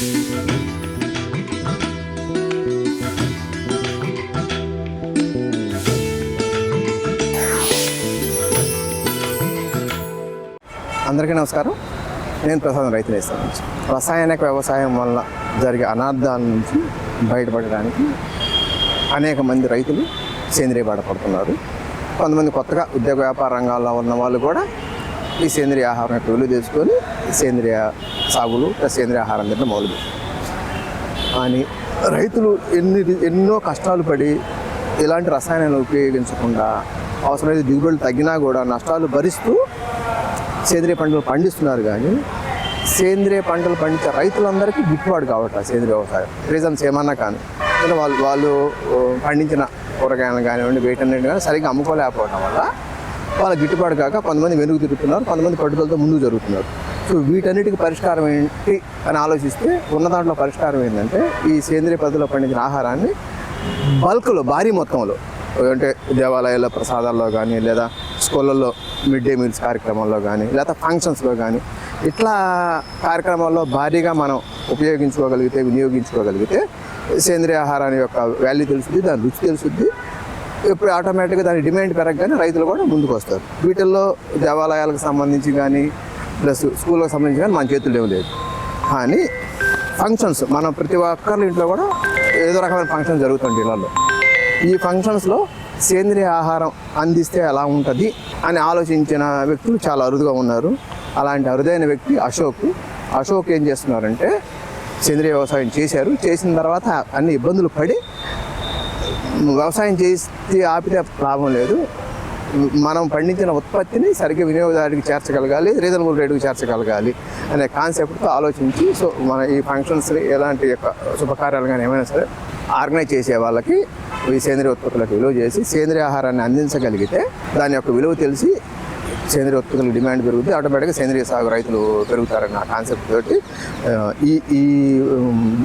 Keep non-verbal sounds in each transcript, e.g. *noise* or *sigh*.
అందరికీ నమస్కారం. నేను ప్రసాదం రైతు నేస్తం నుంచి. రసాయనిక వ్యవసాయం వల్ల జరిగే అనార్థాల నుంచి బయటపడడానికి అనేక మంది రైతులు సేంద్రియ బాట పడుతున్నారు. కొంతమంది కొత్తగా ఉద్యోగ వ్యాపార రంగాల్లో ఉన్న వాళ్ళు కూడా ఈ సేంద్రియ ఆహారం యొక్క విలువ సేంద్రియ సాగులు సేంద్రియ ఆహారం తిన్న మొదలు కానీ రైతులు ఎన్ని ఎన్నో కష్టాలు పడి ఇలాంటి రసాయనాలు ఉపయోగించకుండా అవసరమైతే దిగుబడులు తగ్గినా కూడా నష్టాలు భరిస్తూ సేంద్రియ పంటలు పండిస్తున్నారు కానీ సేంద్రియ పంటలు పండించే రైతులందరికీ గిట్టుబాటు కావట్లేదు సేంద్రియ వ్యవసాయం. రీజన్స్ ఏమన్నా కానీ. వాళ్ళు వాళ్ళు పండించిన కూరగాయలు కానివ్వండి వీటన్నిటి కానీ సరిగ్గా అమ్ముకోలేకపోవడం వల్ల వాళ్ళ గిట్టుబాటు కాక కొంతమంది వెనుక తిరుగుతున్నారు కొంతమంది పట్టుదలతో ముందుకు జరుగుతున్నారు. సో వీటన్నిటికి పరిష్కారం ఏంటి అని ఆలోచిస్తే ఉన్న దాంట్లో పరిష్కారం ఏంటంటే ఈ సేంద్రియ పద్ధతిలో పండించిన ఆహారాన్ని బల్క్లో భారీ మొత్తంలో అంటే దేవాలయాల్లో ప్రసాదాల్లో కానీ లేదా స్కూళ్ళల్లో మిడ్ డే మీల్స్ కార్యక్రమాల్లో కానీ లేదా ఫంక్షన్స్లో కానీ ఇట్లా కార్యక్రమాల్లో భారీగా మనం ఉపయోగించుకోగలిగితే వినియోగించుకోగలిగితే సేంద్రియ ఆహారాన్ని యొక్క వాల్యూ తెలుస్తుంది దాని రుచి తెలుస్తుంది ఇప్పుడు ఆటోమేటిక్గా దాని డిమాండ్ పెరగగానే రైతులు కూడా ముందుకు వస్తారు వీటిల్లో దేవాలయాలకు సంబంధించి కానీ ప్లస్ స్కూల్కి సంబంధించి కానీ మన చేతులు ఏం లేదు కానీ ఫంక్షన్స్ మనం ప్రతి ఒక్కరి ఇంట్లో కూడా ఏదో రకమైన ఫంక్షన్ జరుగుతుంది ఇళ్ళల్లో ఈ ఫంక్షన్స్లో సేంద్రియ ఆహారం అందిస్తే ఎలా ఉంటుంది అని ఆలోచించిన వ్యక్తులు చాలా అరుదుగా ఉన్నారు. అలాంటి అరుదైన వ్యక్తి అశోక్. అశోక్ ఏం చేస్తున్నారంటే సేంద్రియ వ్యవసాయం చేశారు. చేసిన తర్వాత అన్ని ఇబ్బందులు పడి వ్యవసాయం చేస్తే ఆపితే లాభం లేదు. మనం పండించిన ఉత్పత్తిని సరిగ్గా వినియోగదారుడికి చేర్చగలగాలి రీజనబుల్ రేటుకి చేర్చగలగాలి అనే కాన్సెప్ట్తో ఆలోచించి సో మన ఈ ఫంక్షన్స్ ఎలాంటి యొక్క శుభకార్యాలు కానీ ఏమైనా సరే ఆర్గనైజ్ చేసే వాళ్ళకి ఈ సేంద్రియ ఉత్పత్తులకు విలువ చేసి సేంద్రియ ఆహారాన్ని అందించగలిగితే దాని యొక్క విలువ తెలిసి సేంద్రియ ఉత్పత్తులకు డిమాండ్ పెరుగుతుంది ఆటోమేటిక్గా సేంద్రియ సాగు రైతులు పెరుగుతారన్న కాన్సెప్ట్ తోటి ఈ ఈ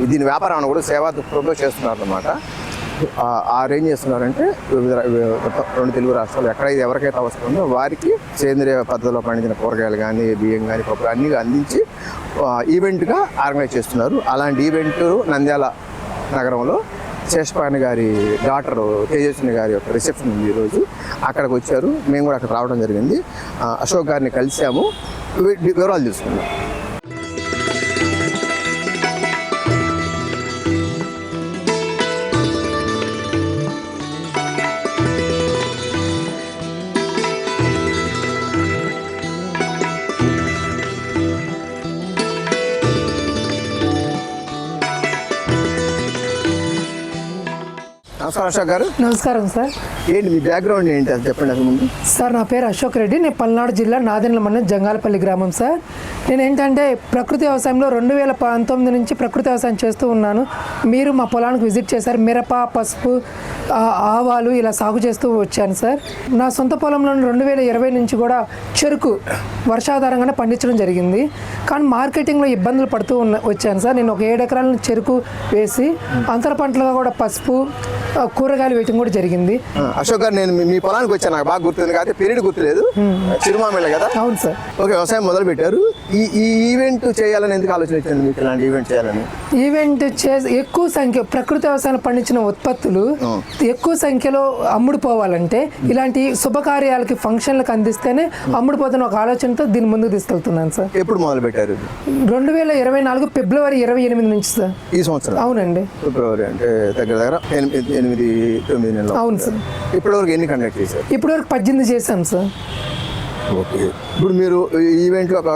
దీని వ్యాపారాన్ని కూడా సేవా దృక్పథంలో చేస్తున్నారు అనమాట ఆ రేంజ్ చేస్తున్నారంటే వివిధ రెండు తెలుగు రాష్ట్రాలు ఎక్కడైతే ఎవరికైతే అవసరం ఉందో వారికి సేంద్రియ పద్ధతిలో పండించిన కూరగాయలు కానీ బియ్యం కానీ పప్పు అన్నీ అందించి ఈవెంట్గా ఆర్గనైజ్ చేస్తున్నారు. అలాంటి ఈవెంట్ నంద్యాల నగరంలో శేషపాణి గారి డాక్టర్ తేజస్విని గారి యొక్క రిసెప్షన్ ఉంది ఈరోజు. అక్కడికి వచ్చారు. మేము కూడా అక్కడ రావడం జరిగింది. అశోక్ గారిని కలిసాము వివరాలు తెలుసుకున్నాం నమస్కారం అశోక్ గారు? నమస్కారం సార్. ఏంటి మీ బ్యాక్గ్రౌండ్ ఏంటి అది చెప్పండి అసలు ముందు. సార్ నా పేరు అశోక్ రెడ్డి. నేను పల్నాడు జిల్లా నాదెండ్ల మండలం జంగాలపల్లి గ్రామం సార్. నేను ఏంటంటే ప్రకృతి వ్యవసాయంలో రెండు వేల పంతొమ్మిది నుంచి ప్రకృతి వ్యవసాయం చేస్తూ ఉన్నాను. మీరు మా పొలానికి విజిట్ చేశారు. మిరప పసుపు ఆవాలు ఇలా సాగు చేస్తూ వచ్చాను సార్. నా సొంత పొలంలో రెండు వేల ఇరవై నుంచి కూడా చెరుకు వర్షాధారంగానే పండించడం జరిగింది. కానీ మార్కెటింగ్లో ఇబ్బందులు పడుతూ ఉన్న వచ్చాను సార్. నేను ఒక ఏడు ఎకరాల చెరుకు వేసి అంతర పంటలుగా కూడా పసుపు కూరగాయలు వేయటం కూడా జరిగింది. అశోక్ గారు నేను మీ- మీ పొలానికి వచ్చాను. నాకు బాగా గుర్తుంది. కాబట్టి పీరియడ్ గుర్తులేదు. చిరుమామిళ్ళ కదా? అవును సార్. ఓకే వ్యవసాయం మొదలు పెట్టారు ఈ ఈ ఈవెంట్ చేయాలని ఎందుకు ఆలోచన వచ్చింది మీకు ఇలాంటి ఈవెంట్ చేయాలని? ఈవెంట్ చేసి ఎక్కువ సంఖ్య ప్రకృతి వ్యవసాయం పండించిన ఉత్పత్తులు ఎక్కువ సంఖ్యలో అమ్ముడుపోవాలంటే ఇలాంటి శుభకార్యాలకి ఫంక్షన్లకు అందిస్తేనే అమ్ముడుపోతున్న ఒక ఆలోచనతో దీన్ని ముందుకు తీసుకెళ్తున్నాను సార్. ఎప్పుడు మొదలు పెట్టారు? రెండు వేల ఇరవై నాలుగు ఫిబ్రవరి ఇరవై ఎనిమిది నుంచి సార్. ఈ సంవత్సరం? అవునండి. ఫిబ్రవరి అంటే దగ్గర దగ్గర ఎనిమిది ఎనిమిది తొమ్మిది నెలలు అవును సార్. ఇప్పటివరకు ఎన్ని కండక్ట్ చేశారు? ఇప్పటివరకు పద్దెనిమిది చేశాం సార్. ఓకే. ఇప్పుడు మీరు ఈ ఈవెంట్లో ఒక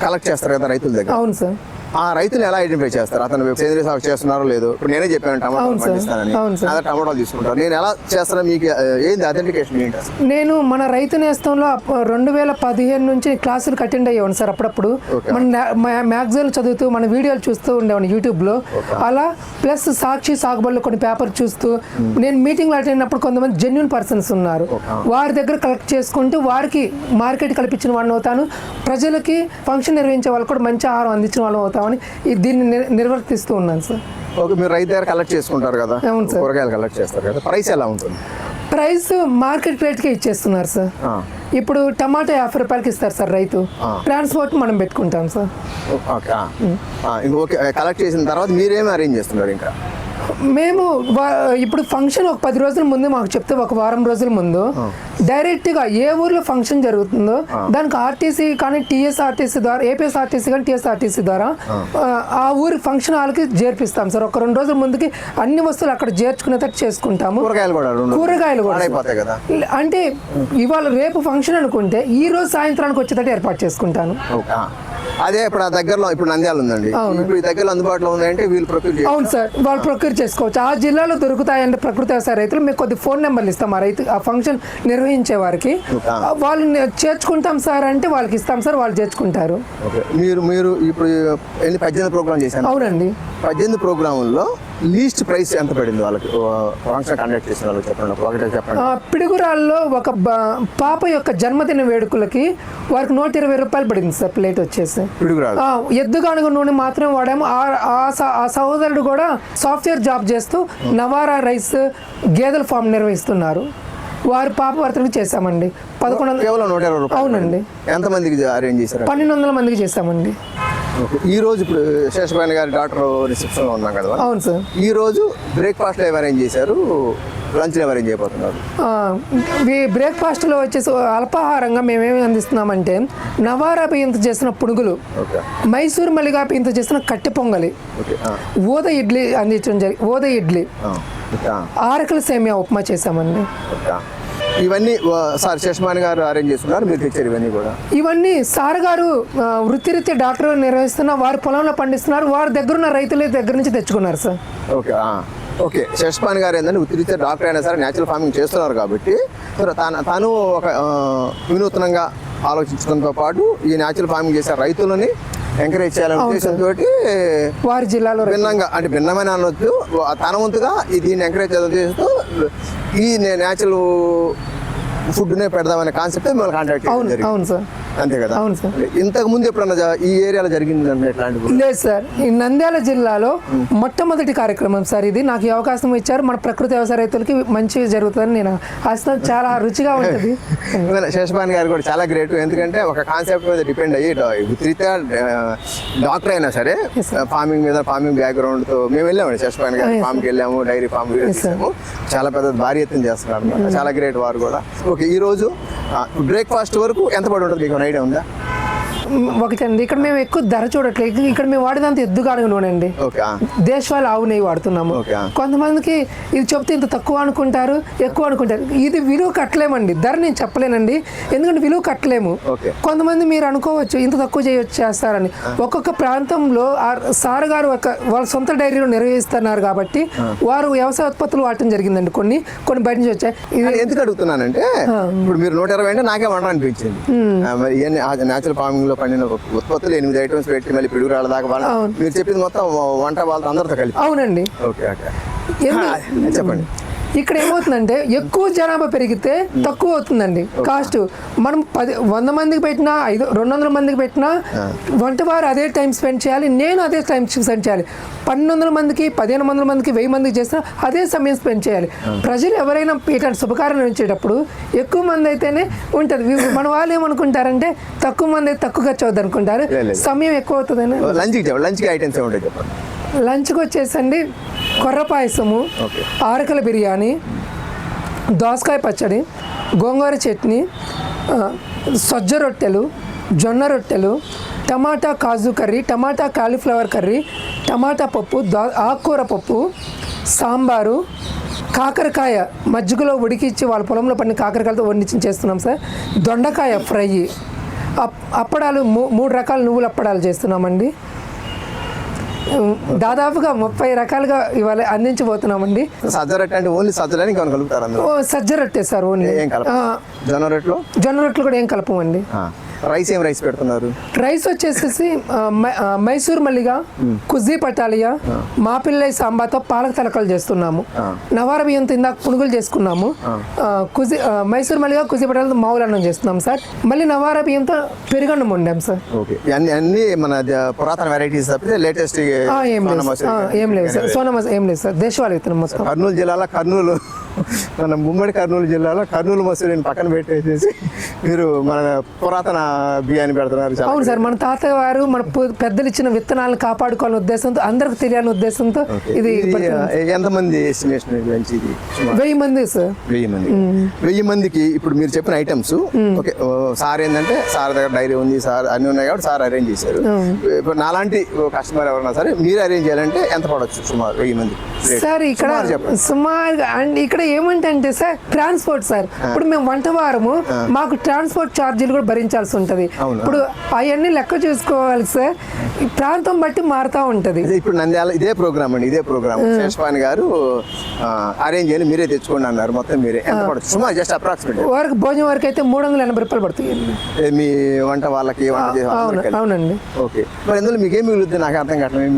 కలెక్ట్ చేస్తారు కదా రైతుల దగ్గర అవును సార్ ఆ రైతులు ఎలా ఐడెంటిఫై చేస్తారు? అతను సేంద్రియ సాగు చేస్తున్నారో లేదో? ఇప్పుడు నేనే చెప్పాను టమాటాలు. పండిస్తానని. అదే టమాటాలు తీసుకుంటారు. నేను ఎలా చేస్తానో మీకు ఏంది ఏంటి అసలు? నేను మన రైతు నేస్తంలో రెండు వేల పదిహేను నుంచి క్లాసులకు అటెండ్ అయ్యేవాను సార్ అప్పుడప్పుడు. మన మ్యాగజైన్లు చదువుతూ మన వీడియోలు చూస్తూ ఉండేవాడిని యూట్యూబ్లో. అలా ప్లస్ సాక్షి సాగుబడిలో కొన్ని పేపర్ చూస్తూ నేను మీటింగ్లో అటెండ్ అయినప్పుడు కొంతమంది జెన్యున్ పర్సన్స్ ఉన్నారు. వారి దగ్గర కలెక్ట్ చేసుకుంటూ వారికి మార్కెట్ కల్పించిన వాడిని అవుతాను. ప్రజలకి ఫంక్షన్ నిర్వహించే వాళ్ళకి కూడా మంచి ఆహారం అందించిన వాళ్ళం అవుతామని ఈ దీన్ని నిర్- నిర్వర్తిస్తూ ఉన్నాను సార్. ఓకే మీరు రైతు దగ్గర కలెక్ట్ చేసుకుంటారు కదా. అవును సార్. కూరగాయలు కలెక్ట్ చేస్తారు కదా. ప్రైస్ ఎలా ఉంటుంది? ప్రైస్ మార్కెట్ రేట్కే ఇచ్చేస్తున్నారు సార్. ఇప్పుడు టమాటా యాభై రూపాయలకి ఇస్తారు సార్ రైతు. ట్రాన్స్పోర్ట్ మనం పెట్టుకుంటాం సార్. ఓకే కలెక్ట్ చేసిన తర్వాత మీరేమి అరేంజ్ చేస్తున్నారు ఇంకా? మేము ఇప్పుడు ఫంక్షన్ ఒక పది రోజుల ముందు మాకు చెప్తే ఒక వారం రోజుల ముందు డైరెక్ట్గా ఏ ఊర్లో ఫంక్షన్ జరుగుతుందో దానికి ఆర్టీసీ కానీ టీఎస్ఆర్టీసీ ద్వారా ఏపీఎస్ఆర్టీసీ కానీ టీఎస్ఆర్టీసీ ద్వారా ఆ, ఊరి ఫంక్షన్ హాల్కి చేర్పిస్తాం సార్. ఒక రెండు రోజుల ముందుకి అన్ని వస్తువులు అక్కడ చేర్చుకునేటట్టు చేసుకుంటాము. కూరగాయలు కూడా కూరగాయలు కూడా అంటే ఇవాళ రేపు ఫంక్షన్ అనుకుంటే ఈ రోజు సాయంత్రానికి వచ్చేటట్టు ఏర్పాటు చేసుకుంటాను. అదే ఇప్పుడు ఆ దగ్గరలో ఇప్పుడు నంద్యాల ఉందండి. ఇప్పుడు ఈ దగ్గరలో అందుబాటులో ఉందంటే వీళ్ళు ప్రొక్యూర్ అవును సార్ వాళ్ళు ప్రొక్యూర్ చేసుకోవచ్చు. ఆ జిల్లాలో దొరుకుతాయంటే ప్రకృతి వ్యవసాయ రైతులు. మీకు కొద్ది ఫోన్ నెంబర్లు ఇస్తాం. ఆ రైతు ఆ ఫంక్షన్ నిర్వహించే వారికి ఆ. వాళ్ళు నే- చేర్చుకుంటాం సార్ అంటే వాళ్ళకి ఇస్తాం సార్ వాళ్ళు చేర్చుకుంటారు. మీరు మీరు ఇప్పుడు ఎన్ని పద్దెనిమిది ప్రోగ్రామ్ చేశాను అవునండి. పద్దెనిమిది ప్రోగ్రాముల్లో లీస్ట్ ప్రైస్ ఎంత పడింది వాళ్ళకి? ఫంక్షన్ కండక్ట్ చేసిన వాళ్ళకి చెప్పండి ఒకటే చెప్పండి. ఆ, పిడుగురాల్లో ఒక పాప యొక్క జన్మదిన వేడుకలకి వారికి నూట ఇరవై రూపాయలు పడింది సార్ ప్లేట్ వచ్చేసి. పిడుగురాలు ఎద్దుగానుగ నూనె మాత్రమే వాడాము. ఆ సహోదరుడు కూడా సాఫ్ట్వేర్ జాబ్ చేస్తూ నవారా రైస్ గేదెల ఫామ్ నిర్వహిస్తున్నారు. వారి పాప వర్తకు చేశామండి పదకొండు వందల కేవలం నూట ఇరవై రూపాయలు అవునండి. ఎంతమందికి అరేంజ్ చేశారు? పన్నెండు వందల మందికి ఓకే. ఈ రోజు ఇప్పుడు శేషపాయన గారి డాక్టర్ రిసెప్షన్లో ఉన్నాం కదా. అవును సార్. ఈ రోజు బ్రేక్ఫాస్ట్ ఏం అరేంజ్ చేశారు? లంచ్ అరేంజ్ చేయబోతున్నారు? బ్రేక్ఫాస్ట్లో వచ్చేసి అల్పాహారంగా మేమేమి అందిస్తున్నామంటే నవారా బియ్యంతో చేసిన పునుగులు మైసూర్ మల్లిగా బియ్యంతో చేసిన కట్టె పొంగలి ఊద ఇడ్లీ అందించడం జరిగి ఊద ఇడ్లీ ఆరకల సేమియా ఉప్మా ఆ. ఇవన్నీ సార్ శేషమాని గారు అరేంజ్ చేస్తున్నారు మీరు తెచ్చారు ఇవన్నీ కూడా. ఇవన్నీ సార్ గారు వృత్తిరీత్యా డాక్టర్ నిర్వహిస్తున్న వారి పొలంలో పండిస్తున్నారు వారి దగ్గరున్న రైతుల దగ్గర నుంచి తెచ్చుకున్నారు సార్. ఓకే ఓకే శేషపాన్ గారు ఏంటంటే ఉత్తిరీత్యా డాక్టర్ అయినా సరే న్యాచురల్ ఫార్మింగ్ చేస్తున్నారు కాబట్టి సో తన తను ఒక వినూత్నంగా ఆలోచించడంతో పాటు ఈ న్యాచురల్ ఫార్మింగ్ చేసే రైతులని ఎంకరేజ్ చేయాలనే. ఉద్దేశంతో వారి జిల్లాలో. భిన్నంగా అంటే భిన్నమైన అనొచ్చు తన వంతుగా దీన్ని ఎంకరేజ్ చేస్తూ ఈ న్యాచురల్ ఫుడ్నే పెడదామనే కాన్సెప్ట్ మిమ్మల్ని కాంటాక్ట్ అవును సార్ అంతే కదా? అవును సార్. ఇంతకు ముందు ఎప్పుడన్నా ఈ ఏరియాలో జరిగింది లేదు సార్. ఈ నంద్యాల జిల్లాలో మొట్టమొదటి కార్యక్రమం సార్ ఇది. నాకు ఈ అవకాశం ఇచ్చారు. మన ప్రకృతి వ్యవసాయ రైతులకి మంచిగా జరుగుతుందని నేను ఆశిస్తాను చాలా రుచిగా ఉంటుంది. *laughs* శేషపాన్ గారు కూడా చాలా గ్రేట్. ఎందుకంటే ఒక కాన్సెప్ట్ మీద డిపెండ్ అయ్యి డాక్టర్ అయినా సరే ఫార్మింగ్ మీద ఫార్మింగ్ బ్యాక్గ్రౌండ్తో మేము వెళ్ళామండి శేషపాన్ గారి. ఫార్మ్కి వెళ్ళాము డైరీ ఫార్మ్ చేసాము చాలా పెద్ద భారీ ఎత్తున చేస్తున్నారు అన్నమాట. చాలా గ్రేట్ వారు కూడా. ఓకే ఈ రోజు బ్రేక్ఫాస్ట్ వరకు ఎంత పడి ఉంటుంది మీకు? ఐడియా ఉందా ఒకటండి ఇక్కడ మేము ఎక్కువ ధర చూడట్లేదు. ఇక్కడ మేము వాడేదంత ఎద్దుగానుగ నూనె అండి దేశవాళీ ఆవు నెయ్యి వాడుతున్నాము. కొంతమందికి ఇది చెప్తే ఇంత తక్కువ అనుకుంటారు ఎక్కువ అనుకుంటారు. ఇది విలువ కట్టలేమండి. ధర నేను చెప్పలేనండి. ఎందుకంటే విలువ కట్టలేము. కొంతమంది మీరు అనుకోవచ్చు ఇంత తక్కువ చేయొచ్చు చేస్తారని. ఒక్కొక్క ప్రాంతంలో ఆ సార్ గారు ఒక వాళ్ళ సొంత డైరీలో నిర్వహిస్తున్నారు కాబట్టి వారు వ్యవసాయ ఉత్పత్తులు వాడటం జరిగిందండి. కొన్ని కొన్ని బయట నుంచి వచ్చాయి. ఇది ఎందుకు అడుగుతున్నానంటే ఇప్పుడు మీరు నూట ఇరవై అంటే నాకే వంట అనిపించింది. ఫార్మింగ్లో పండిన ఉత్పత్తులు ఎనిమిది ఐటమ్స్ పెట్టి మళ్ళీ పిడుగురాళ్ళ దాకా వాళ్ళ- అవును. మీరు చెప్పింది మొత్తం వంట వాళ్ళతో అందరితో కలిపి. అవునండి. Okay okay. చెప్పండి. ఇక్కడ ఏమవుతుందంటే ఎక్కువ జనాభా పెరిగితే తక్కువ అవుతుందండి. కాస్ట్ మనం పది వంద మందికి పెట్టినా ఐదు రెండు వందల మందికి పెట్టినా వంటవారు అదే టైం స్పెండ్ చేయాలి నేను అదే టైం స్పెండ్ చేయాలి. పన్నెండు వందల మందికి పదిహేను వందల మందికి వెయ్యి మందికి చేసినా అదే సమయం స్పెండ్ చేయాలి. ప్రజలు ఎవరైనా ఇట్లాంటి శుభకార్యం ఇచ్చేటప్పుడు ఎక్కువ మంది అయితేనే ఉంటుంది. మన వాళ్ళు ఏమనుకుంటారంటే తక్కువ మంది అయితే తక్కువ ఖర్చు అవుతుంది అనుకుంటారు. సమయం ఎక్కువ అవుతుందని? లంచ్కి లంచ్కి ఐటమ్స్ లంచ్కి వచ్చేసండి. కొర్ర పాయసము. ఆరకల బిర్యానీ దోసకాయ పచ్చడి గోంగూర చట్నీ సజ్జ రొట్టెలు జొన్న రొట్టెలు టమాటా కాజు curry tomato cauliflower curry tomato పప్పు దో ఆకుకూర పప్పు సాంబారు కాకరకాయ మజ్జిగలో ఉడికిచ్చి వాళ్ళ పొలంలో పడిన కాకరకాయలతో వండించి చేస్తున్నాం సార్ దొండకాయ ఫ్రై అప్- అప్పడాలు మూ- మూడు రకాల నువ్వుల అప్పడాలు చేస్తున్నామండి దాదాపుగా ముప్పై రకాలుగా ఇవాళ అందించబోతున్నామండి. సజ్జ రొట్టె అంటే ఓన్లీ సజ్జలని ఇంకొన్ని కలుపుతారు అందులో ఓ సజ్జ రొట్టె సార్ ఓన్లీ. ఏం కలప? ఆ, జొన్న రొట్టెలో? జొన్న రొట్టెలు కూడా ఏం కలపమండి. రైస్ ఏం రైస్ పెడుతున్నారు? రైస్ వచ్చేసేసి మైసూర్ మల్లిగా కుజ్జీ పటాలియా మా పిల్లై సాంబార్తో పాలక తలకలు చేస్తున్నాము. నవార బియ్యంతో ఇందాక పునుగులు చేసుకున్నాము. కుజి మైసూర్ మల్లిగా కుజ్జీ పటాలతో మామూలు అన్నం చేస్తున్నాం సార్. మళ్ళీ నవార బియ్యంతో పెరుగన్నం వండాం సార్. ఓకే. అన్ని మన పురాతన వెరైటీస్ తప్పితే లేటెస్ట్ ఏం లేదు ఏం లేదు సార్. సోనా ఏం లేదు సార్. దేశవాళీ విత్తనం మొత్తం. కర్నూలు జిల్లాలో కర్నూలు. మన ఉమ్మడి కర్నూలు జిల్లాలో కర్నూలు మసూరిని పక్కన పెట్టేసేసి మీరు మన పురాతన బియ్యాన్ని పెడుతున్నారు అవును సార్ మన తాతయ్య వారు మన పెద్దలు ఇచ్చిన విత్తనాలను కాపాడుకోవాలనే ఉద్దేశంతో అందరికి తెలియాలని ఉద్దేశంతో ఇది. ఎంతమంది ఎస్టిమేషన్ ఇది? వెయ్యి మంది సార్. వెయ్యి మంది. వెయ్యి మందికి ఇప్పుడు మీరు చెప్పిన ఐటమ్స్ ఓకే సార్ ఏంటంటే సార్ దగ్గర డైరీ ఉంది సార్ అన్ని ఉన్నాయి కాబట్టి సార్ అరేంజ్ చేశారు. ఇప్పుడు నాలాంటి కస్టమర్ ఎవరన్నా సరే మీరు అరేంజ్ చేయాలంటే ఎంత పడవచ్చు సుమారు వెయ్యి మంది సార్ ఇక్కడ సుమారు. సుమారుగా అండ్ ఇక్కడ ఏమంటే సార్ ట్రాన్స్పోర్ట్ సార్. ఇప్పుడు మేము వంట వారము మాకు ట్రాన్స్పోర్ట్ ఛార్జీలు కూడా భరించాల్సి ఉంటది? ఇప్పుడు అవన్నీ లెక్క చూసుకోవాలి సార్ ప్రాంతం బట్టి మారుతా ఉంటది. ఇప్పుడు నంద్యాల ఇదే ప్రోగ్రామ్ అండి ఇదే ప్రోగ్రామ్. శేషపాణి గారు అరేంజ్ చేయాలి మీరే తెచ్చుకోండి అన్నారు. మొత్తం మీరే. సుమారు జస్ట్ అప్రాక్సిమేట్ వరకు భోజనం వరకు అయితే మూడు వందల ఎనభై రూపాయలు పడుతుంది. మీ వంట వాళ్ళకి. అవునండి. ఓకే. మరి ఇందులో మీకు మిగులుద్ది నాకు అర్థం కావట్లేదు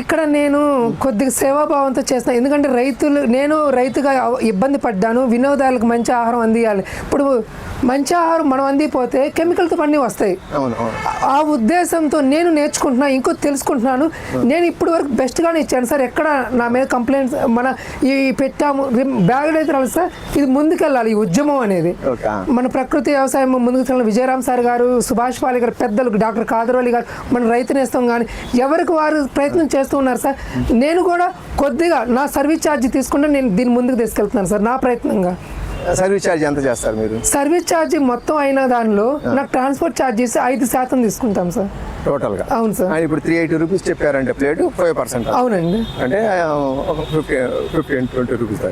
ఇక్కడ నేను కొద్దిగా సేవాభావంతో చేస్తాను ఎందుకంటే రైతులు నేను రైతుగా ఇబ్బంది పడ్డాను వినోదాలకు మంచి ఆహారం అందియాలి. ఇప్పుడు మంచి ఆహారం మనం అందిపోతే కెమికల్తో పని వస్తాయి. ఆ ఉద్దేశంతో నేను నేర్చుకుంటున్నా ఇంకో తెలుసుకుంటున్నాను. నేను ఇప్పుడు వరకు బెస్ట్గానే ఇచ్చాను సార్. ఎక్కడ నా మీద కంప్లైంట్స్ మన ఈ పెట్టాము బ్యాగ్ అయితే రాలేదు సార్. ఇది ముందుకెళ్ళాలి ఈ ఉద్యమం అనేది. మన ప్రకృతి వ్యవసాయం ముందుకు విజయరామ్ సార్ గారు సుభాష్ పాలి గారు పెద్దలు డాక్టర్ కాదరోలి గారు మన రైతు నేస్తం కానీ ఎవరికి వారు ప్రయత్నం చేస్తూ ఉన్నారు సార్? నేను కూడా కొద్దిగా నా సర్వీస్ ఛార్జ్ తీసుకుంటే నేను దీన్ని ముందుకు తీసుకెళ్తున్నాను సార్ నా ప్రయత్నంగా. సర్వీస్ ఛార్జ్ ఎంత చేస్తారు మీరు? సర్వీస్ ఛార్జ్ మొత్తం అయిన దానిలో నాకు ట్రాన్స్పోర్ట్ ఛార్జెస్ ఐదు శాతం తీసుకుంటాం సార్. టోటల్గా అవును సార్. ఇప్పుడు త్రీ ఎయిటీ రూపీస్ చెప్పారంటే ప్లేట్ ఫైవ్ పర్సెంట్ అవునండి. అంటే ఒక fifty fifteen twenty rupees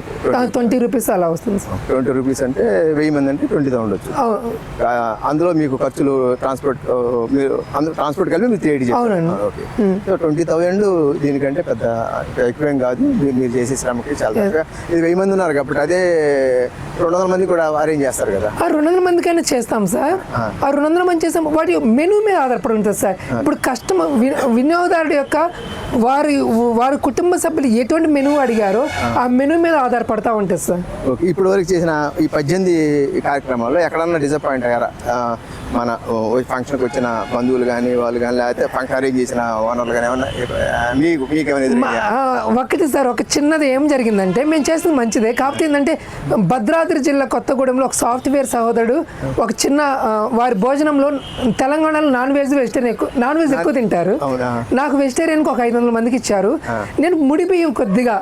twenty rupees అలా వస్తుంది సార్. ట్వంటీ రూపీస్ అంటే వెయ్యి మంది అంటే ట్వంటీ థౌసండ్ ఆ, అందులో మీకు ఖర్చులు ట్రాన్స్పోర్ట్ మీరు అందులో ట్రాన్స్పోర్ట్ కలిపి మీరు త్రీ ఎయిటీ అవునండి. ఓకే. సో ట్వంటీ థౌసండ్ దీనికంటే పెద్ద ఎక్కువేం కాదు. మీరు చేసే శ్రమకి చాలా. ఇది వెయ్యి మంది ఉన్నారు కాబట్టి అదే రెండు వందల మంది కూడా అరేంజ్ చేస్తారు కదా. ఆ రెండు వందల మందికైనా చేస్తాం సార్. ఆ. రెండు వందల మంది చేస్తాం. వాటి మెనూ మీద ఆధారపడి ఉంటుంది సార్. ఇప్పుడు కస్టమర్ వినియోగదారుడు యొక్క వారి వారి కుటుంబ సభ్యులు ఎటువంటి మెనూ అడిగారో ఆ. మెనూ మీద ఆధారపడతా ఉంటుంది సార్. ఇప్పుడు వరకు చేసిన ఈ పద్దెనిమిది కార్యక్రమాల్లో ఎక్కడన్నా డిసప్పాయింట్ అయ్యారా? మన ఫంక్షన్కి వచ్చిన బంధువులు కానీ వాళ్ళు కానీ లేకపోతే ఫంక్షన్ అరేంజ్ చేసిన ఓనర్లు కానీ ఏమన్నా మీకు ఒకటి సార్ ఒక చిన్నది ఏం జరిగిందంటే మేము చేసింది మంచిదే. కాకపోతే ఏంటంటే భద్రాద్రి జిల్లా కొత్తగూడెంలో ఒక సాఫ్ట్వేర్ సహోదరుడు ఒక చిన్న వారి భోజనంలో తెలంగాణలో నాన్ వెజ్ వెజిటేరియన్ ఎక్కువ నాన్ వెజ్ ఎక్కువ తింటారు? నాకు వెజిటేరియన్కి ఒక ఐదు వందల మందికి ఇచ్చారు. నేను ముడి బియ్యం కొద్దిగా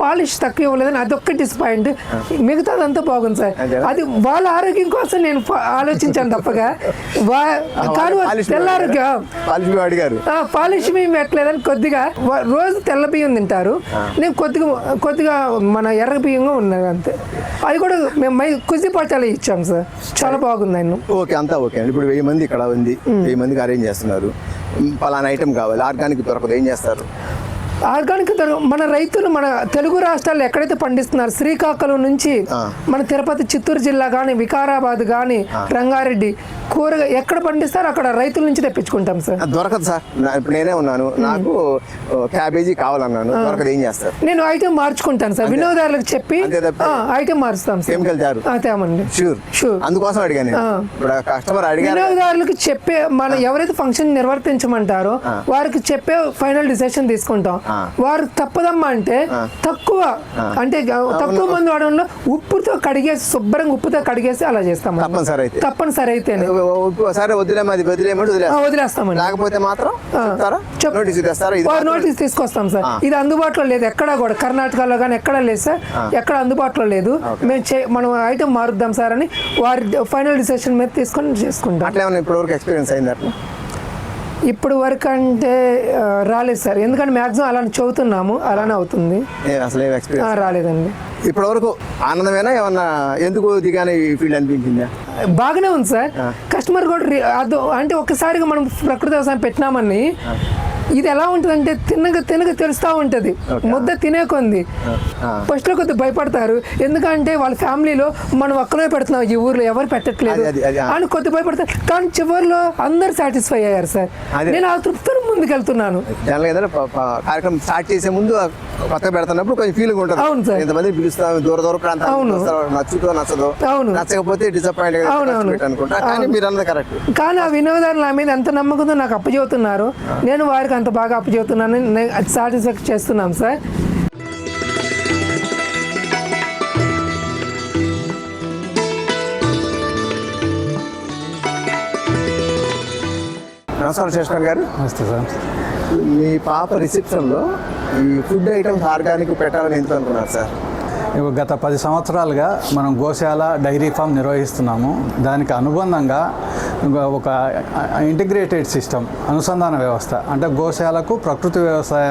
పాలిష్ తక్కువ ఇవ్వలేదని అదొక్క డిసప్పాయింట్ మిగతాదంతా బాగుంది సార్? అది వాళ్ళ ఆరోగ్యం కోసం నేను ఆలోచించాను తప్పగా పాలిష్ అడిగారు ఆ, పాలిష్ బియ్యం పెట్టలేదని కొద్దిగా రోజు తెల్ల బియ్యం తింటారు. నేను కొద్దిగా కొద్దిగా మన ఎర్ర బియ్యంగా ఉన్నది అంతే. అది కూడా మేము కుసి పట్టాలు ఇచ్చాం సార్. చాలా బాగుంది ఆయన ఓకే అంతా ఓకే. అండి ఇప్పుడు వెయ్యి మంది ఇక్కడ ఉంది. వెయ్యి మందికి అరేంజ్ చేస్తున్నారు. పలానా ఐటమ్ కావాలి. ఆర్గానిక్ దొరకదు. ఏం చేస్తారు? ఆర్గానిక్ మన రైతులు మన తెలుగు రాష్ట్రాల్లో ఎక్కడైతే పండిస్తున్నారు శ్రీకాకుళం నుంచి. మన తిరుపతి చిత్తూరు జిల్లా కానీ వికారాబాద్ కానీ రంగారెడ్డి కూరగా ఎక్కడ పండిస్తారో అక్కడ రైతుల నుంచి తెప్పించుకుంటాం సార్. దొరకదు సార్. ఇప్పుడు నేనే ఉన్నాను. నాకు క్యాబేజీ కావాలన్నాను. దొరకదు ఏం చేస్తారు? నేను ఐటెం మార్చుకుంటాను సార్. వినోదారులకు చెప్పి అంతే తప్ప- ఆ, ఐటెం మారుస్తాం సార్. కెమికల్ ఆ, తేమండి. Sure Sure. అందుకోసం అడిగాను. ఇప్పుడు కస్టమర్ వినియోగదారులకు చెప్పే మన ఎవరైతే ఫంక్షన్ నిర్వర్తించమంటారో వారికి చెప్పే ఫైనల్ డిసిషన్ తీసుకుంటాం. వారు తప్పదమ్మా అంటే తక్కువ అంటే తక్కువ మంది వాడడంలో ఉప్పుతో కడిగేసి శుభ్రంగా ఉప్పుతో కడిగేసి అలా చేస్తాం తప్పనిసరి అయితే. తప్పనిసరి అయితేనే. సరే వదిలేస్తామండి. లేకపోతే మాత్రం నోటీస్ వారు నోటీస్ తీసుకొస్తాం సార్. ఇది అందుబాటులో లేదు ఎక్కడా కూడా. కర్ణాటకలో కానీ ఎక్కడా లేదు సార్. ఎక్కడ అందుబాటులో లేదు. మేము మనం ఐటమ్ మారుద్దాం సార్ అని వారి ఫైనల్ డిసిషన్ మీద తీసుకొని చేసుకుంటాం. అట్లా ఎక్స్పీరియన్స్ అయింది అట్లా? ఇప్పుడు వరకు అంటే రాలేదు సార్. ఎందుకంటే మ్యాక్సిమం అలానే చదువుతున్నాము అలానే అవుతుంది. రాలేదండి. ఇప్పటి వరకు ఆనందమేనా? ఏమన్నా ఎందుకు దిగానే ఈ ఫీల్డ్ అనిపించిందా? బాగానే ఉంది సార్. కస్టమర్ కూడా రి- అదో అంటే ఒక్కసారిగా మనం ప్రకృతి వ్యవసాయం పెట్టినామని ఇది ఎలా ఉంటుందంటే తినగ తినగ తెలుస్తూ ఉంటుంది. ముద్ద తినే కొంది. ఆ. ఫస్ట్లో కొద్దిగా భయపడతారు. ఎందుకంటే వాళ్ళ ఫ్యామిలీలో మనం ఒక్కనే పెడుతున్నాం. ఈ ఊర్లో ఎవరు పెట్టట్లేదు అది- అది- అది, ఆ. అని కొద్దిగా భయపడతారు. కానీ చివరిలో అందరు సాటిస్ఫై అయ్యారు సార్. అదే. నేను ఆ తృప్తితో ముందుకెళ్తున్నాను. జనరల్గా ఏదైనా కార్యక్రమం స్టార్ట్ చేసే ముందు కొత్తగా పెడుతున్నప్పుడు కొంచెం ఫీలింగ్ ఉంటుంది. అవును సార్. ఇంతమంది పిలుస్తాం దూర దూర అవును. నచ్చుతో నచ్చదు. అవును. నచ్చకపోతే డిసప్పాయింట్. అనుకుంటా. కానీ మీరు అన్నది కరెక్ట్ కానీ ఆ వినియోగదారులు నా మీద ఎంత నమ్మకంతో నాకు అప్పచెబుతున్నారు. నేను వారికి అంత బాగా అప్పచెబుతున్నాను. సాటిస్ఫాక్ట్ చేస్తున్నాం సార్. నమస్కారం శేషకర్ గారు. నమస్తే సార్. మీ పాప రిసెప్షన్లో ఈ ఫుడ్ ఐటమ్స్ ఆర్గానిక్ పెట్టాలని ఎందుకు అనుకున్నారు సార్? గత పది సంవత్సరాలుగా మనం గోశాల డైరీ ఫామ్ నిర్వహిస్తున్నాము. దానికి అనుబంధంగా ఒక ఇంటిగ్రేటెడ్ సిస్టమ్ అనుసంధాన వ్యవస్థ. అంటే గోశాలకు ప్రకృతి వ్యవసాయ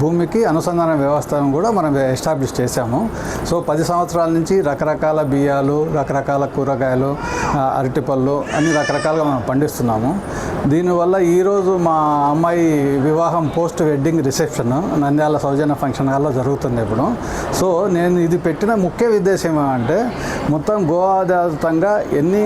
భూమికి అనుసంధాన వ్యవస్థను కూడా మనం ఎస్టాబ్లిష్ చేశాము. సో పది సంవత్సరాల నుంచి రకరకాల బియ్యాలు రకరకాల కూరగాయలు అరటిపళ్ళు అన్ని రకరకాలుగా మనం పండిస్తున్నాము. దీనివల్ల ఈరోజు మా అమ్మాయి వివాహం post wedding reception Nandyal Saujanya function హాల్లో జరుగుతుంది ఇప్పుడు. సో నేను ఇది పెట్టిన ముఖ్య ఉద్దేశం ఏమంటే మొత్తం గో ఆధారితంగా ఎన్ని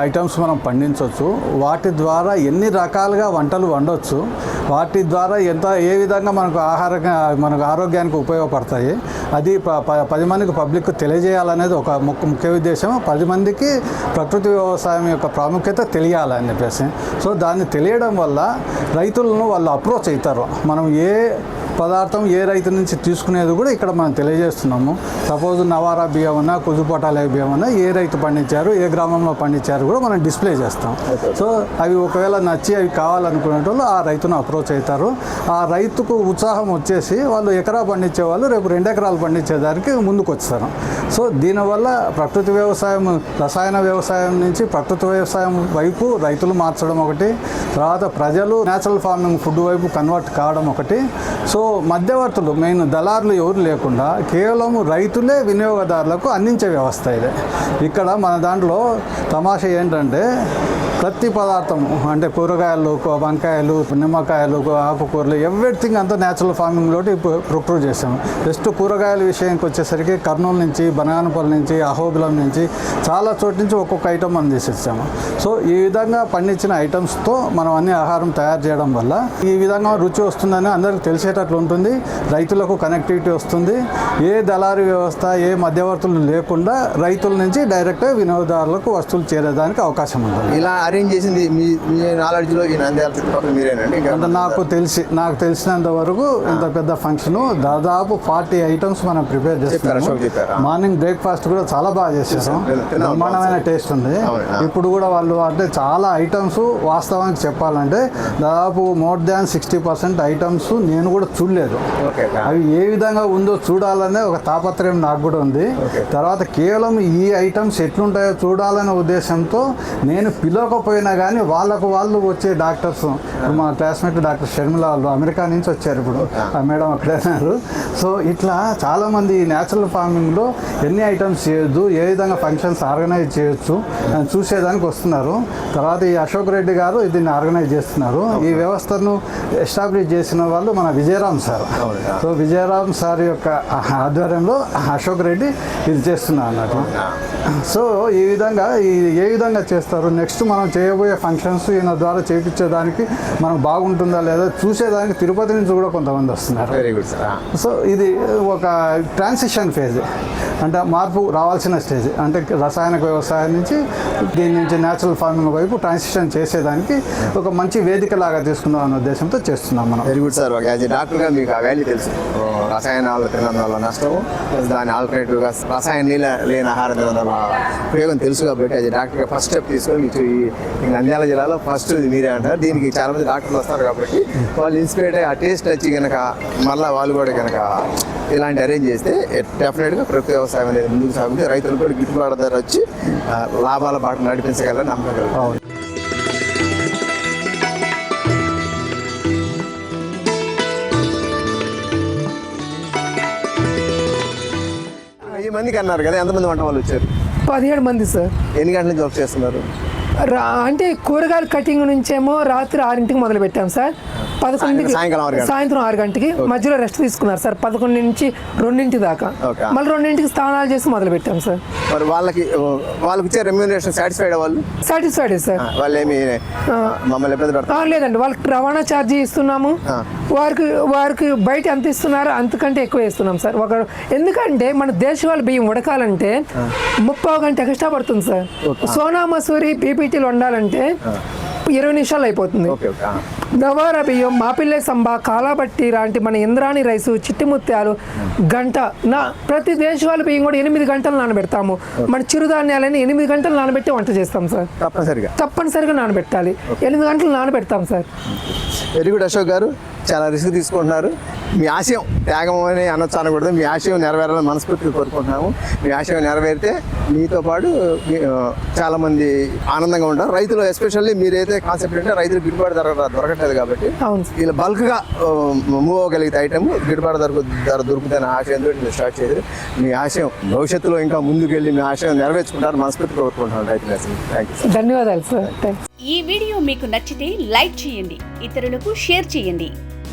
ఐటమ్స్ మనం పండించవచ్చు. వాటి ద్వారా ఎన్ని రకాలుగా వంటలు వండొచ్చు. వాటి ద్వారా ఎంత ఏ విధంగా మనకు ఆహార మనకు ఆరోగ్యానికి ఉపయోగపడతాయి. అది ప- ప- పది మందికి పబ్లిక్ తెలియజేయాలనేది ఒక ముఖ్య ముఖ్య ఉద్దేశం పది మందికి ప్రకృతి వ్యవసాయం యొక్క ప్రాముఖ్యత తెలియాలని చెప్పేసి. సో దాన్ని తెలియడం వల్ల రైతులను వాళ్ళు అప్రోచ్ అవుతారు. మనం ఏ పదార్థం ఏ రైతు నుంచి తీసుకునేది కూడా ఇక్కడ మనం తెలియజేస్తున్నాము. సపోజ్ నవారా బియ్యం అన్నా కుదుపటాల బియ్యం అన్నా ఏ రైతు పండించారు ఏ గ్రామంలో పండించారు కూడా మనం డిస్ప్లే చేస్తాం. సో అవి ఒకవేళ నచ్చి అవి కావాలనుకునే వాళ్ళు ఆ రైతును అప్రోచ్ అవుతారు. ఆ రైతుకు ఉత్సాహం వచ్చేసి వాళ్ళు ఎకరా పండించే వాళ్ళు రేపు రెండు ఎకరాలు పండించేదానికి ముందుకు వస్తారు సో దీనివల్ల ప్రకృతి వ్యవసాయం రసాయన వ్యవసాయం నుంచి ప్రకృతి వ్యవసాయం వైపు రైతులు మార్చడం ఒకటి తర్వాత ప్రజలు నేచురల్ ఫార్మింగ్ ఫుడ్ వైపు కన్వర్ట్ కావడం ఒకటి. సో మధ్యవర్తులు మెయిన్ దళారులు ఎవరు లేకుండా కేవలం రైతులే వినియోగదారులకు అందించే వ్యవస్థ ఇది. ఇక్కడ మన దాంట్లో తమాషా ఏంటంటే ప్రతి పదార్థం అంటే కూరగాయలు వంకాయలు నిమ్మకాయలు ఆకుకూరలు ఎవ్రీథింగ్ అంతా న్యాచురల్ లోటి ప్రొక్యూర్ చేసాము జస్ట్ కూరగాయల విషయానికి వచ్చేసరికి కర్నూలు నుంచి బనగానపల్లి నుంచి అహోబిలం నుంచి చాలా చోట్ల నుంచి ఒక్కొక్క ఐటమ్ మనం తీసిచ్చాము సో ఈ విధంగా పండించిన ఐటమ్స్తో మనం అన్ని ఆహారం తయారు చేయడం వల్ల ఈ విధంగా రుచి వస్తుందని అందరికీ తెలిసేటట్లు ఉంటుంది. రైతులకు కనెక్టివిటీ వస్తుంది. ఏ దళారీ వ్యవస్థ ఏ మధ్యవర్తులు లేకుండా రైతుల నుంచి డైరెక్ట్గా వినియోగదారులకు వస్తువులు చేరేదానికి అవకాశం ఉంటుంది. ఇలా అరేంజ్ చేసింది మీ మీ నాలెడ్జ్లో ఈ నంద్యాల చుట్టుపక్కల మీరేనండి? అంటే నాకు తెలిసి నాకు తెలిసినంత వరకు ఇంత పెద్ద ఫంక్షన్ దాదాపు ఫార్టీ ఐటమ్స్ మనం ప్రిపేర్? చేస్తాము మార్నింగ్ బ్రేక్ఫాస్ట్ కూడా చాలా బాగా చేసేసాం. బ్రహ్మాండమైన టేస్ట్ ఉంది. ఇప్పుడు కూడా వాళ్ళు అంటే చాలా ఐటమ్స్ వాస్తవానికి చెప్పాలంటే దాదాపు more than sixty percent items నేను కూడా చూడలేదు. అవి ఏ విధంగా ఉందో చూడాలనే ఒక తాపత్రయం నాకు కూడా ఉంది. తర్వాత కేవలం ఈ ఐటమ్స్ ఎట్లుంటాయో చూడాలనే ఉద్దేశంతో నేను పిలవకపోయినా కానీ వాళ్ళకు వాళ్ళు వచ్చే డాక్టర్స్ మా క్లాస్మేట్ డాక్టర్ షర్మిల వాళ్ళు అమెరికా నుంచి వచ్చారు ఇప్పుడు. ఆ మేడం అక్కడే ఉన్నారు. సో ఇట్లా చాలామంది న్యాచురల్ ఫార్మింగ్లో ఎన్ని ఐటమ్స్ చేయొద్దు ఏ విధంగా ఫంక్షన్స్ ఆర్గనైజ్ చేయొచ్చు అని చూసేదానికి వస్తున్నారు. తర్వాత ఈ అశోక్ రెడ్డి గారు దీన్ని ఆర్గనైజ్ చేస్తున్నారు. ఈ వ్యవస్థను ఎస్టాబ్లిష్ చేసిన వాళ్ళు మన Vijayaram sir. So Vijayaram sir యొక్క ఆధ్వర్యంలో అశోక్ రెడ్డి ఇది చేస్తున్నారు అన్నట్టు సో ఈ విధంగా ఈ ఏ విధంగా చేస్తారు? నెక్స్ట్ మనం చేయబోయే ఫంక్షన్స్ ఈయన ద్వారా చేయించేదానికి మనం బాగుంటుందా లేదా చూసేదానికి తిరుపతి నుంచి కూడా కొంతమంది వస్తున్నారు. వెరీ గుడ్ సార్ సో ఇది ఒక ట్రాన్సిషన్ ఫేజ్ అంటే మార్పు రావాల్సిన స్టేజ్ అంటే రసాయనిక వ్యవసాయం నుంచి దీని నుంచి న్యాచురల్ ఫార్మింగ్ వైపు ట్రాన్సిషన్ చేసేదానికి ఒక మంచి వేదిక లాగా తీసుకుందాం అనే ఉద్దేశంతో చేస్తున్నాం మనం. వెరీ గుడ్ సార్ యాజ్ డాక్టర్గా మీకు ఆ వాల్యూ తెలుసు. ఓ, రసాయనాలు తినడం వల్ల నష్టం దాని ఆల్టర్నేటివ్గా రసాయన నీళ్ళ లేని ఆహారం తినడం వల్ల ఉపయోగం తెలుసు కాబట్టి అది డాక్టర్ ఫస్ట్ స్టెప్ తీసుకొని మీకు ఈ నంద్యాల జిల్లాలో ఫస్ట్ ఇది మీరే అంటారు. దీనికి చాలా మంది డాక్టర్లు వస్తారు కాబట్టి వాళ్ళు ఇన్స్పైర్ అయ్యి ఆ టేస్ట్ వచ్చి కనుక మళ్ళీ వాళ్ళు కూడా కనుక ఇలాంటి అరేంజ్ చేస్తే డెఫినెట్గా ప్రకృతి వ్యవసాయం అనేది ముందుకు సాగుతుంది. రైతులు కూడా గిట్టుబాటు ధర వచ్చి లాభాల బాట నడిపించగలరని నమ్మకం అవును. మందికి అన్నారు కదా ఎంతమంది వంట వాళ్ళు వచ్చారు? పదిహేడు మంది సార్. ఎన్ని గంటల నుంచి వర్క్ చేస్తున్నారు? రా అంటే కూరగాయల కటింగ్ నుంచేమో రాత్రి ఆరింటికి మొదలు పెట్టాం సార్. పదకొండింటికి గంటలకు. సాయంత్రం ఆరు గంటకి మధ్యలో రెస్ట్ తీసుకున్నారు సార్. పదకొండు నుంచి రెండింటి దాకా. మళ్ళీ రెండింటికి స్నానాలు చేసి మొదలు పెట్టాం సార్. మరి వాళ్ళకి వాళ్ళకి ఇచ్చే రెమ్యూనరేషన్ సాటిస్ఫైడ్ వాళ్ళు? Satisfied sir. వాళ్ళు ఏమి మమ్మల్ని లేదండి. వాళ్ళకి రవాణా ఛార్జీ ఇస్తున్నాము. వారికి వారికి బయట ఎంత ఇస్తున్నారో అంతకంటే ఎక్కువ ఇస్తున్నాం సార్. ఒక ఎందుకంటే మన దేశవాళీ బియ్యం ఉడకాలంటే ముప్పై గంట ఎక్స్ట్రా పడుతుంది సార్. సోనా మసూరి పీపీటీలు వండాలంటే ఇరవై నిమిషాలు అయిపోతుంది. నవారా బియ్యం మాపిల్లె సంబా కాలాబట్టి లాంటి మన ఇంద్రాణి రైసు చిట్టి ముత్యాలు గంట. నా ప్రతి దేశవాళీ బియ్యం కూడా ఎనిమిది గంటలు నానబెడతాము. మన చిరుధాన్యాలని ఎనిమిది గంటలు నానబెట్టి వంట చేస్తాం సార్. తప్పనిసరిగా. తప్పనిసరిగా నానబెట్టాలి. ఎనిమిది గంటలు నానబెడతాం sir. Very good Ashok garu. చాలా రిస్క్ తీసుకుంటున్నారు. మీ ఆశయం త్యాగం అని అనొచ్చు అనకూడదు మీ ఆశయం నెరవేరాలని మనస్ఫూర్తిగా కోరుకుంటున్నాము. మీ ఆశయం నెరవేరితే మీతో పాటు మీ- ఆ, చాలా మంది ఆనందంగా ఉంటారు. రైతులు ఎస్పెషల్లీ మీరైతే కాన్సెప్ట్ అంటే రైతులు గిట్టుబాటు ధర దొరకట్లేదు కాబట్టి. ఇలా బల్క్గా మూవ్ అవ్వగలిగితే ఐటమ్ గిట్టుబాటు ధర ధర దొరుకుతుందనే ఆశయంతో మీరు స్టార్ట్ చేశారు మీ ఆశయం భవిష్యత్తులో ఇంకా ముందుకెళ్ళి మీ ఆశయం నెరవేర్చుకుంటారు మనస్ఫూర్తిగా కోరుకుంటున్నాను రైతులు థ్యాంక్ యూ ధన్యవాదాలు సార్ ఈ వీడియో మీకు నచ్చితే లైక్ చేయండి. ఇతరులకు షేర్ చేయండి.